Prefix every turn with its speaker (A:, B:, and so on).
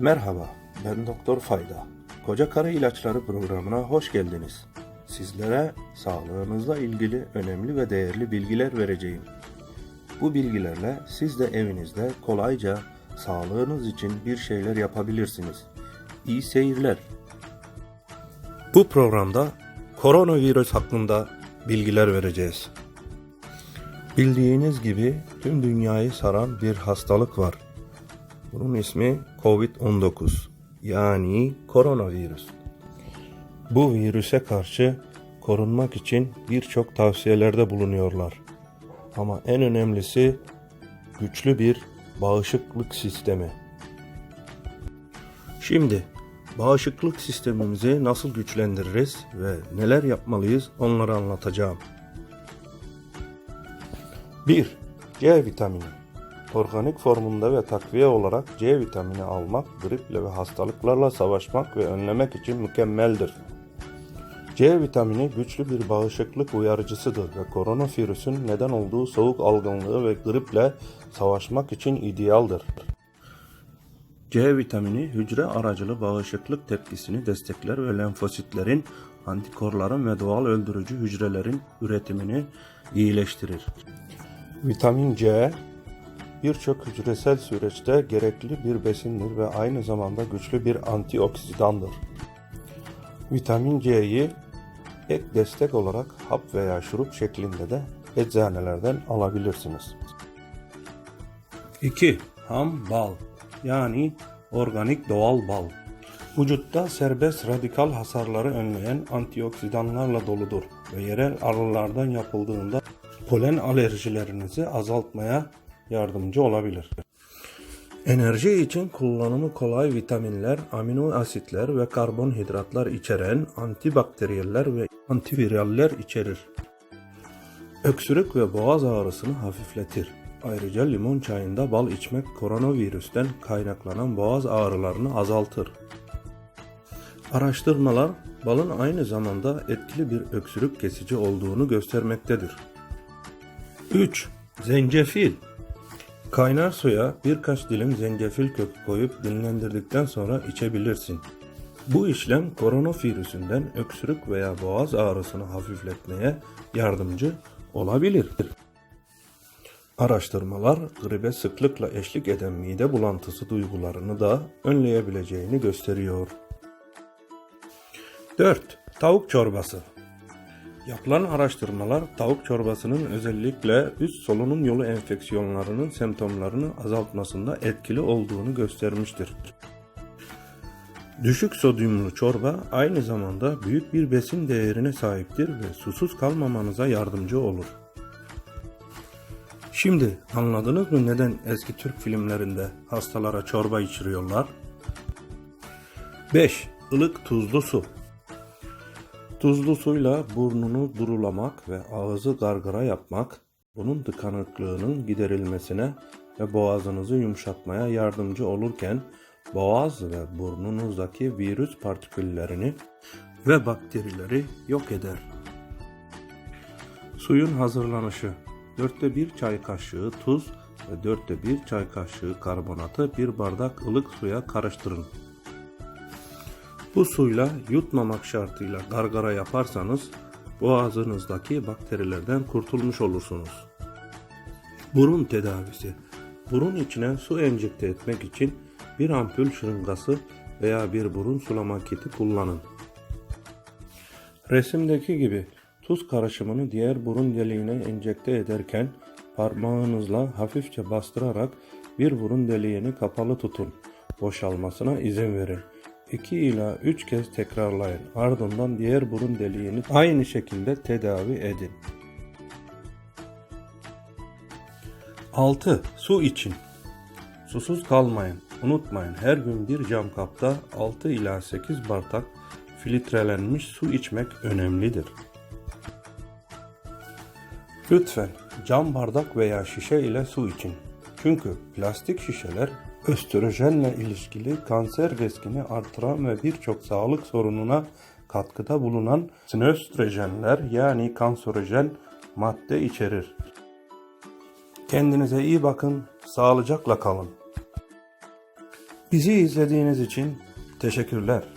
A: Merhaba, ben Doktor Fayda. Koca Karı İlaçları programına hoş geldiniz. Sizlere sağlığınızla ilgili önemli ve değerli bilgiler vereceğim. Bu bilgilerle siz de evinizde kolayca sağlığınız için bir şeyler yapabilirsiniz. İyi seyirler. Bu programda koronavirüs hakkında bilgiler vereceğiz. Bildiğiniz gibi tüm dünyayı saran bir hastalık var. Bunun ismi Covid-19 yani koronavirüs. Bu virüse karşı korunmak için birçok tavsiyelerde bulunuyorlar. Ama en önemlisi güçlü bir bağışıklık sistemi. Şimdi bağışıklık sistemimizi nasıl güçlendiririz ve neler yapmalıyız onları anlatacağım. 1. C vitamini. Organik formunda ve takviye olarak C vitamini almak, griple ve hastalıklarla savaşmak ve önlemek için mükemmeldir. C vitamini güçlü bir bağışıklık uyarıcısıdır ve koronavirüsün neden olduğu soğuk algınlığı ve griple savaşmak için idealdir. C vitamini hücre aracılı bağışıklık tepkisini destekler ve lenfositlerin, antikorların ve doğal öldürücü hücrelerin üretimini iyileştirir. Vitamin C birçok hücresel süreçte gerekli bir besindir ve aynı zamanda güçlü bir antioksidandır. Vitamin C'yi ek destek olarak hap veya şurup şeklinde de eczanelerden alabilirsiniz. 2. Ham bal yani organik doğal bal. Vücutta serbest radikal hasarları önleyen antioksidanlarla doludur ve yerel arılardan yapıldığında polen alerjilerinizi azaltmaya yardımcı olabilir. Enerji için kullanımı kolay vitaminler, amino asitler ve karbonhidratlar içeren antibakteriyeller ve antiviraller içerir. Öksürük ve boğaz ağrısını hafifletir. Ayrıca limon çayında bal içmek koronavirüsten kaynaklanan boğaz ağrılarını azaltır. Araştırmalar balın aynı zamanda etkili bir öksürük kesici olduğunu göstermektedir. 3. Zencefil Kaynar suya birkaç dilim zencefil kökü koyup dinlendirdikten sonra içebilirsin. Bu işlem koronavirüsünden öksürük veya boğaz ağrısını hafifletmeye yardımcı olabilir. Araştırmalar gribe sıklıkla eşlik eden mide bulantısı duygularını da önleyebileceğini gösteriyor. 4. Tavuk çorbası Yapılan araştırmalar tavuk çorbasının özellikle üst solunum yolu enfeksiyonlarının semptomlarını azaltmasında etkili olduğunu göstermiştir. Düşük sodyumlu çorba aynı zamanda büyük bir besin değerine sahiptir ve susuz kalmamanıza yardımcı olur. Şimdi anladınız mı neden eski Türk filmlerinde hastalara çorba içiriyorlar? 5. Ilık tuzlu su Tuzlu suyla burnunu durulamak ve ağzı gargara yapmak, bunun tıkanıklığının giderilmesine ve boğazınızı yumuşatmaya yardımcı olurken boğaz ve burnunuzdaki virüs partiküllerini ve bakterileri yok eder. Suyun hazırlanışı Dörtte bir çay kaşığı tuz ve dörtte bir çay kaşığı karbonatı bir bardak ılık suya karıştırın. Bu suyla yutmamak şartıyla gargara yaparsanız boğazınızdaki bakterilerden kurtulmuş olursunuz. Burun tedavisi Burun içine su enjekte etmek için bir ampul şırıngası veya bir burun sulama kiti kullanın. Resimdeki gibi tuz karışımını diğer burun deliğine enjekte ederken parmağınızla hafifçe bastırarak bir burun deliğini kapalı tutun. Boşalmasına izin verin. 2 ila 3 kez tekrarlayın. Ardından diğer burun deliğini aynı şekilde tedavi edin. 6. Su için. Susuz kalmayın. Unutmayın her gün bir cam kapta 6 ila 8 bardak filtrelenmiş su içmek önemlidir. Lütfen cam bardak veya şişe ile su için. Çünkü plastik şişeler östrojenle ilişkili kanser riskini artıran ve birçok sağlık sorununa katkıda bulunan sinostrojenler yani kanserojen madde içerir. Kendinize iyi bakın, sağlıcakla kalın. Bizi izlediğiniz için teşekkürler.